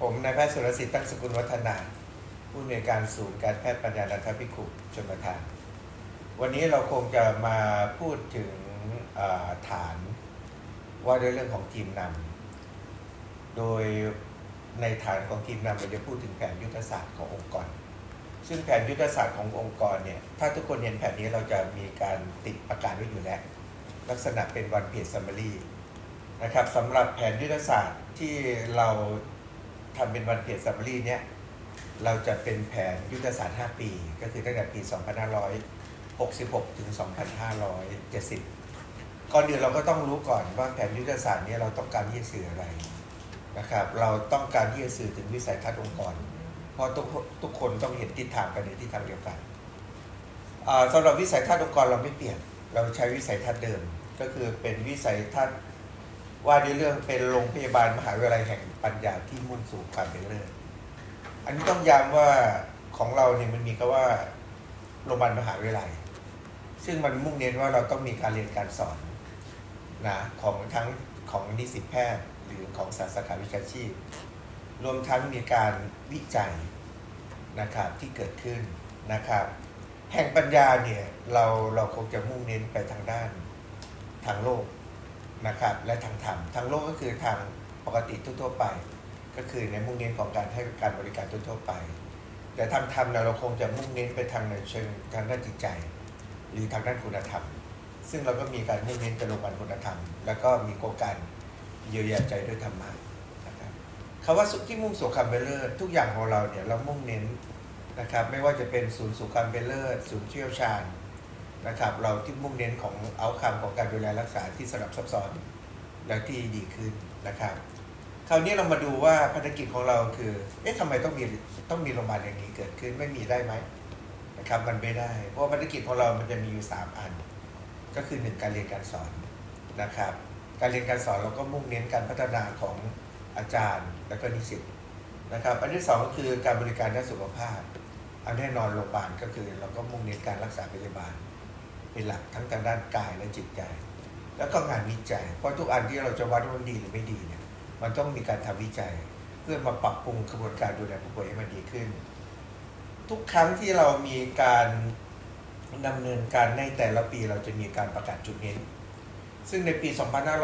ผมนายแพทย์สุรศิษฐ์ตั้งสกุลวัฒนา ผู้อำนวยการศูนย์การแพทย์ปัญญานันทพิคุชนประทาน วันนี้เราคงจะมาพูดถึงฐานว่าด้วยเรื่องของทีมนำโดยในฐานของทีมนำเราจะพูดถึงแผนยุทธศาสตร์ขององค์กร ซึ่งแผนยุทธศาสตร์ขององค์กรเนี่ยถ้าทุกคนเห็นแผนนี้เราจะมีการติดประกาศไว้อยู่แล้วลักษณะเป็นวันเพจซัมมารีนะครับสำหรับแผนยุทธศาสตร์ที่เรา ทำเป็นวันเพจซัมมารีเนี่ยเราจะเป็นแผนยุทธศาสตร์ 5 ปี ก็คือตั้งแต่ปี 2566 ถึง 2570 ก่อนอื่นเราก็ต้องรู้ก่อนว่าแผนยุทธศาสตร์เนี้เราต้องการที่จะสื่ออะไรนะครับ เราต้องการที่จะสื่อถึงวิสัยทัศน์องค์กร เพราะทุกทุกคนต้องเห็นทิศทางไปในทิศทางเดียวกันอ่าสำหรับวิสัยทัศน์องค์กรเราไม่เปลี่ยน เราใช้วิสัยทัศน์เดิม ก็คือเป็นวิสัยทัศน์ ว่าในเรื่องเป็นโรงพยาบาลมหาวิทยาลัยแห่งปัญญาที่มุ่งสู่ความเป็นเลิศอันนี้ต้องย้ำว่าของเราเนี่ยมันมีก็ว่าโรงพยาบาลมหาวิทยาลัย ซึ่งมันมุ่งเน้นว่าเราต้องมีการเรียนการสอนนะของทั้งของนิสิตแพทย์ หรือของศาสาขาวิชาชีพ รวมทั้งมีการวิจัยนะครับที่เกิดขึ้นนะครับ แห่งปัญญาเนี่ยเราเราคงจะมุ่งเน้นไปทางด้านทางโลก นะครับและทางธรรมทางโลกก็คือทางปกติทั่วๆไป ก็คือในมุ่งเน้นของการให้การบริการทั่วๆไป แต่ทางธรรมเนี่ยเราคงจะมุ่งเน้นไปทางในเชิงทางด้านจิตใจ หรือทางด้านคุณธรรม ซึ่งเราก็มีการมุ่งเน้นไปโรงพยาบาลคุณธรรม แล้วก็มีโครงการเยียวยาใจด้วยธรรมะนะครับคำว่าสุขที่มุ่งสู่ความเป็นเลิศทุกอย่างของเราเนี่ยเรามุ่งเน้นนะครับไม่ว่าจะเป็นศูนย์สู่ความเป็นเลิศศูนย์เชี่ยวชาญ นะครับเราที่มุ่งเน้นของเอาคำของการดูแลรักษาที่สลับซับซ้อนและที่ดีขึ้นนะครับ คราวนี้เรามาดูว่าภารกิจของเราคือ เอ๊ะทำไมต้องมีต้องมีโรงพยาบาลอย่างนี้เกิดขึ้นไม่มีได้ไหมนะครับมันไม่ได้ เพราะภารกิจของเรามันจะมีอยู่ 3 อัน ก็คือหนึ่งการเรียนการสอนนะครับ การเรียนการสอนเราก็มุ่งเน้นการพัฒนาของอาจารย์และก็นิสิตนะครับ อันที่สองก็คือการบริการด้านสุขภาพ อันแน่นอนโรงพยาบาลก็คือเราก็มุ่งเน้นการรักษาพยาบาล เป็นหลักทั้งทางด้านกายและจิตใจ แล้วก็งานวิจัย เพราะทุกอันที่เราจะวัดว่ามันดีหรือไม่ดีเนี่ยมันต้องมีการทำวิจัย เพื่อมาปรับปรุงกระบวนการดูแลผู้ป่วยให้มันดีขึ้น ทุกครั้งที่เรามีการดำเนินการในแต่ละปีเราจะมีการประกาศจุดเน้น ซึ่งในปี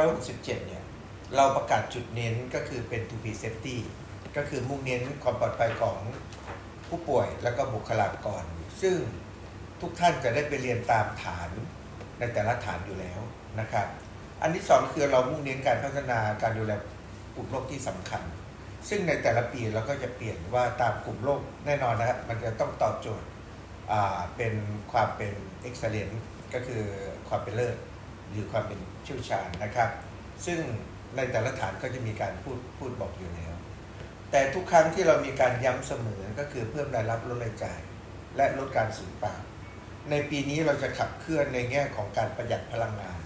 2567 เนี่ยเราประกาศจุดเน้นก็คือเป็น to be safety ก็คือมุ่งเน้นความปลอดภัยของผู้ป่วยและก็บุคลากร ซึ่ง ทุกท่านจะได้ไปเรียนตามฐานในแต่ละฐานอยู่แล้วนะครับ อันที่สองคือเรามุ่งเน้นการพัฒนาการดูแลกลุ่มโรคที่สำคัญ ซึ่งในแต่ละปีเราก็จะเปลี่ยนว่าตามกลุ่มโรคแน่นอนนะครับ มันจะต้องตอบโจทย์เป็นความเป็น excellent ก็คือความเป็นเลิศหรือความเป็นเชี่ยวชาญนะครับ ซึ่งในแต่ละฐานก็จะมีการพูดพูดบอกอยู่แล้ว แต่ทุกครั้งที่เรามีการย้ำเสมอก็คือเพิ่มรายรับลดรายจ่าย และลดการสูญเปล่า ในปีนี้เราจะขับเคลื่อนในแง่ของการประหยัดพลังงาน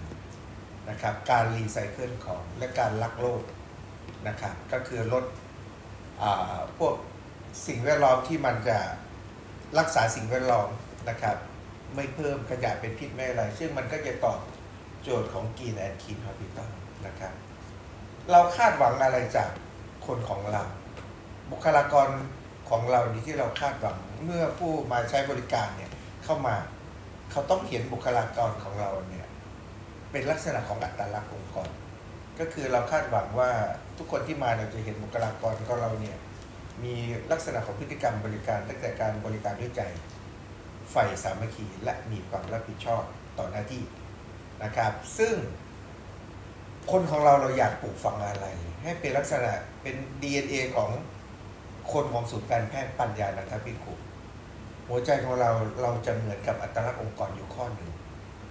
นะครับ การรีไซเคิลของและการรักโลกนะครับ ก็คือลดอพวกสิ่งแวดล้อมที่มันจะรักษาสิ่งแวดล้อมนะครับ ไม่เพิ่มขยะเป็นพิษไม่อะไร ซึ่งมันก็จะตอบโจทย์ของ Green and Clean Hospital นะครับ เราคาดหวังอะไรจากคนของเรา บุคลากรของเรานี่ที่เราคาดหวังเมื่อผู้มาใช้บริการเนี่ย เข้ามา เขาต้องเห็นบุคลากรของเราเนี่ยเป็นลักษณะของอัตลักษณ์องค์กร ก็คือเราคาดหวังว่าทุกคนที่มาเราจะเห็นบุคลากรของเราเนี่ยมีลักษณะของพฤติกรรมบริการตั้งแต่การบริการด้วยใจใฝ่สามัคคีและมีความรับผิดชอบต่อหน้าที่นะครับ ซึ่ง คนของเราเราอยากปลูกฝังอะไร ให้เป็นลักษณะเป็น DNA ของคนของศูนย์การแพทย์ปัญญานันทพิคุ หัวใจของเราเราจะเหมือนกับอัตลักษณ์องค์กรอยู่ข้อหนึ่ง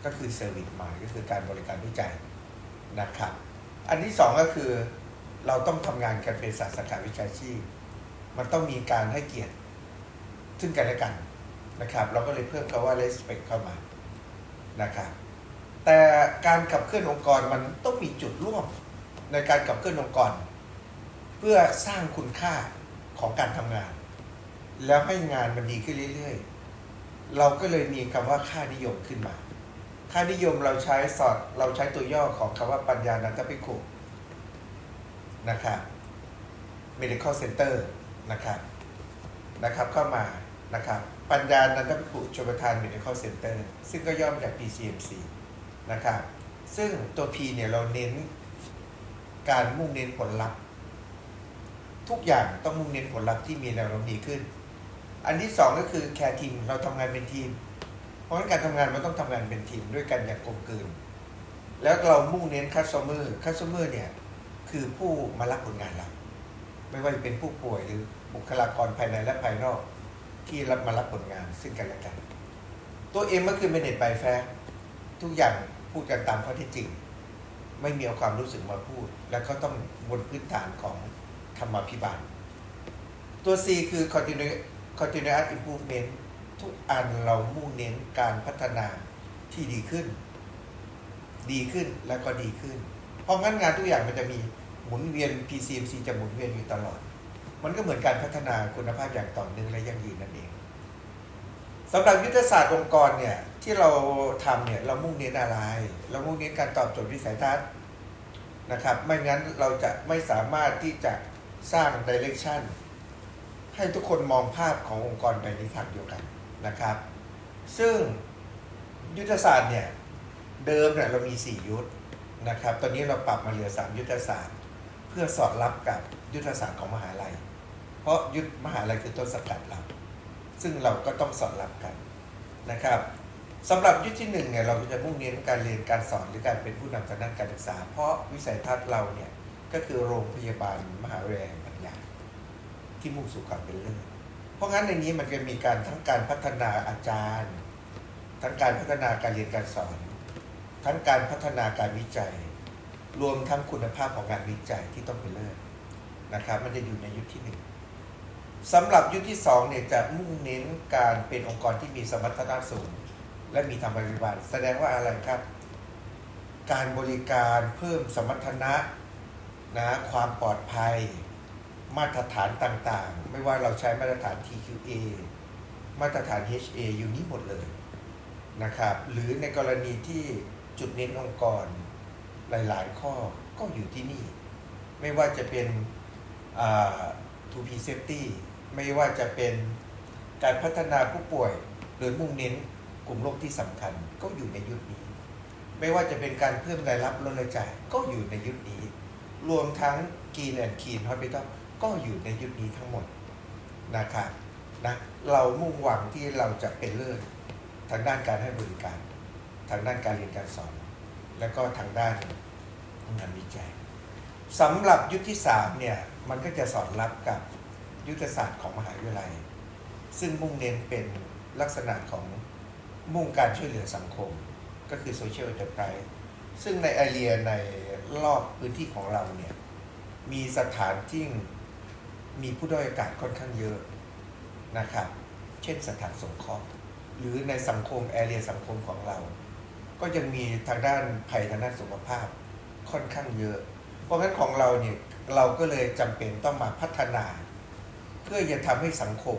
ก็คือเซอร์วิสหมาก็คือการบริการด้วยใจนะครับ อันที่สองก็คือเราต้องทำงานกันเป็นศาสตร์สาวิชาชีพ มันต้องมีการให้เกียรติซึ่งกันและกันนะครับ เราก็เลยเพิ่มคำว่า respect เข้ามานะครับแต่การขับเคลื่อนองค์กรมันต้องมีจุดร่วมในการขับเคลื่อนองค์กร เพื่อสร้างคุณค่าของการทำงาน แล้วให้งานมันดีขึ้นเรื่อยๆ เราก็เลยมีคำว่าค่านิยมขึ้นมา ค่านิยมเราใช้สอดเราใช้ตัวย่อของคำว่าปัญญานันทปิคุนะครับ medical center นะครับนะครับเข้ามานะครับปัญญานันทพิขุชมประทาน medical center ซึ่งก็ย่อมาจาก PCMC นะครับซึ่งตัว P เนี่ยเราเน้นการมุ่งเน้นผลลัพธ์ ทุกอย่างต้องมุ่งเน้นผลลัพธ์ที่มีแนวโน้มดีขึ้น อันที่สองก็คือแคร์ทีมเราทำงานเป็นทีม เพราะฉะนั้นการทำงานมันต้องทำงานเป็นทีมด้วยกันอย่างกลมกลืน แล้วเรามุ่งเน้นคัสเตอร์คัสเตอร์เนี่ยคือผู้มารับผลงานเราไม่ว่าจะเป็นผู้ป่วยหรือบุคลากรภายในและภายนอก ที่รับมารับผลงานซึ่งกันและกัน ตัวเอ็มก็คือเมเนจไปแฟทุกอย่างพูดกันตามข้อเท็จจริง ไม่มีเอาความรู้สึกมาพูด แล้วก็ต้องบนพื้นฐานของธรรมาภิบาล ตัว C คือ continue continuous improvement ทุกอันเรามุ่งเน้นการพัฒนาที่ดีขึ้น ดีขึ้นแล้วก็ดีขึ้น เพราะงั้นงานทุกอย่างมันจะมีหมุนเวียน PCMC จะหมุนเวียนอยู่ตลอด มันก็เหมือนการพัฒนาคุณภาพอย่างต่อเนื่องและยั่งยืนนั่นเองสำหรับยุทธศาสตร์องค์กรเนี่ยที่เราทำเนี่ยเรามุ่งเน้นอะไร เรามุ่งเน้นการตอบโจทย์วิสัยทัศน์นะครับ ไม่งั้นเราจะไม่สามารถที่จะสร้างดิเรกชัน ให้ทุกคนมองภาพขององค์กรไปในทางเดียวกันนะครับ ซึ่งยุทธศาสตร์เนี่ยเดิมเนี่ยเรามี 4 ยุทธนะครับ ตอนนี้เราปรับมาเหลือ 3 ยุทธศาสตร์ เพื่อสอดรับกับยุทธศาสตร์ของมหาลัย เพราะยุทธมหาลัยคือต้นสกัดเราซึ่งเราก็ต้องสอดรับกันนะครับสำหรับยุทธที่หนึ่งเนี่ยเราก็จะมุ่งเน้นการเรียนการสอนหรือการเป็นผู้นำทางด้านการศึกษา เพราะวิสัยทัศน์เราเนี่ยก็คือโรงพยาบาลมหาวิทยาลัยแห่ง ที่มุ่งสู่ความเป็นเลิศเพราะงั้นในนี้มันจะมีการทั้งการพัฒนาอาจารย์ ทั้งการพัฒนาการเรียนการสอน ทั้งการพัฒนาการวิจัย รวมทั้งคุณภาพของงานวิจัยที่ต้องเป็นเลิศนะครับ มันจะอยู่ในยุทธที่หนึ่งสำหรับยุทธที่สองเนี่ยจะมุ่งเน้นการเป็นองค์กรที่มีสมรรถนะสูง และมีธรรมบริบาล แสดงว่าอะไรครับ การบริการเพิ่มสมรรถนะนะความปลอดภัย มาตรฐานต่างๆ ไม่ว่าเราใช้มาตรฐาน TQA มาตรฐาน HA อยู่นี้หมดเลยนะครับ หรือในกรณีที่จุดเน้นองค์กรหลายๆ ข้อก็อยู่ที่นี่ ไม่ว่าจะเป็นอ่า 2P safety ไม่ว่าจะเป็นการพัฒนาผู้ป่วยโดยมุ่งเน้นกลุ่มโรคที่สำคัญก็อยู่ในยุคนี้ ไม่ว่าจะเป็นการเพิ่มรายรับลดรายจ่ายก็อยู่ในยุคนี้ รวมทั้ง Green and Clean Hospital ก็อยู่ในยุคนี้ทั้งหมดนะครับนะเรามุ่งหวังที่เราจะเป็นเลิศทางด้านการให้บริการ ทางด้านการเรียนการสอน และก็ทางด้านงานวิจัยสำหรับยุทธที่สามเนี่ยมันก็จะสอดรับกับยุทธศาสตร์ของมหาวิทยาลัย ซึ่งมุ่งเน้นเป็นลักษณะของมุ่งการช่วยเหลือสังคม ก็คือ social enterprise ซึ่งในไอเรียในรอบพื้นที่ของเราเนี่ยมีสถานที่ มีผู้ด้อยโอกาสค่อนข้างเยอะนะครับ เช่นสถานสงเคราะห์หรือในสังคมแอเรียสังคมของเรา ก็ยังมีทางด้านภัยทางด้านสุขภาพค่อนข้างเยอะ เพราะฉะนั้นของเราเนี่ยเราก็เลยจำเป็นต้องมาพัฒนา เพื่อจะทำให้สังคม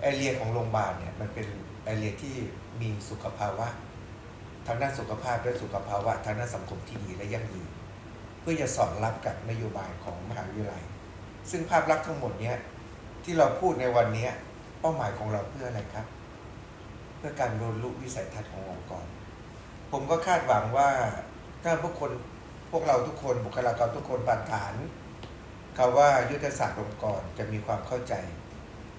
แอเรียของโรงพยาบาลเนี่ยมันเป็นแอเรียที่มีสุขภาวะทางด้านสุขภาพและสุขภาวะทางด้านสังคมที่ดีและยั่งยืนเพื่อจะสอดรับกับนโยบายของมหาวิทยาลัย ซึ่งภาพลักษณ์ทั้งหมดเนี้ยที่เราพูดในวันนี้เป้าหมายของเราเพื่ออะไรครับ เพื่อการบรรลุวิสัยทัศน์ขององค์กร ผมก็คาดหวังว่าถ้าพวกคนพวกเราทุกคนบุคลากรทุกคนบานฐานคำว่ายุทธศาสตร์องค์กรจะมีความเข้าใจ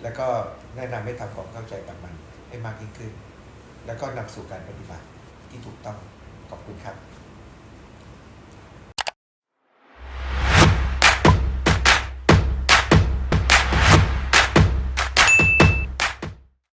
แล้วก็แนะนำให้ทำความเข้าใจกับมันให้มากยิ่งขึ้น แล้วก็นำสู่การปฏิบัติที่ถูกต้องขอบคุณครับ